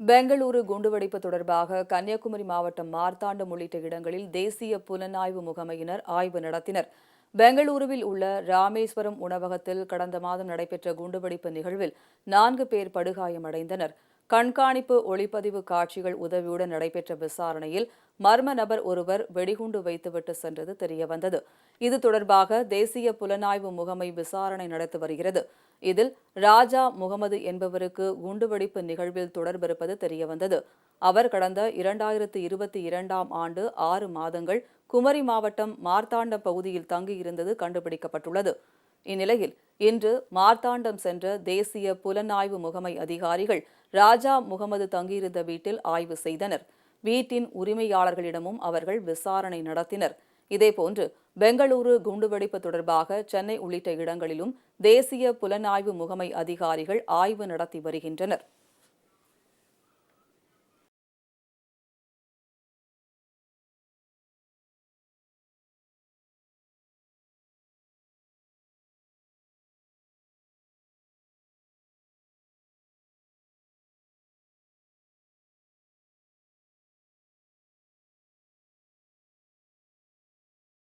பெங்களூரு குண்டுவெடிப்பு தொடர்பாக கன்னியாகுமரி மாவட்டம் மார்த்தாண்டம் உள்ளிட்ட இடங்களில் தேசிய புலனாய்வு முகமையினர் ஆய்வு நடத்தினர். பெங்களூருவில் உள்ள ராமேஸ்வரம் உணவகத்தில் கடந்த மாதம் நடைபெற்ற குண்டுவெடிப்பு நிகழ்வில் நான்கு பேர் படுகாயமடைந்தனர். கண்காணிப்பு ஒளிப்பதிவு காட்சிகள் உதவியுடன் நடைபெற்ற விசாரணையில் மர்ம நபர் ஒருவர் வெடிகுண்டு வைத்துவிட்டு சென்றது தெரியவந்தது. இது தொடர்பாக தேசிய புலனாய்வு முகமை விசாரணை நடத்தி வருகிறது. இதில் ராஜா முகமது என்பவருக்கு குண்டுவெடிப்பு நிகழ்வில் தொடர்பிருப்பது தெரியவந்தது. அவர் கடந்த இரண்டாயிரத்து இருபத்தி இரண்டாம் ஆண்டு ஆறு மாதங்கள் குமரி மாவட்டம் மார்த்தாண்டம் பகுதியில் தங்கியிருந்தது கண்டுபிடிக்கப்பட்டுள்ளது. இந்நிலையில் இன்று மார்த்தாண்டம் சென்ற தேசிய புலனாய்வு முகமை அதிகாரிகள் ராஜா முகமது தங்கியிருந்த வீட்டில் ஆய்வு செய்தனர். வீட்டின் உரிமையாளர்களிடமும் அவர்கள் விசாரணை நடத்தினர். இதேபோன்று பெங்களூரு குண்டுவெடிப்பு தொடர்பாக சென்னை உள்ளிட்ட இடங்களிலும் தேசிய புலனாய்வு முகமை அதிகாரிகள் ஆய்வு நடத்தி வருகின்றனர்.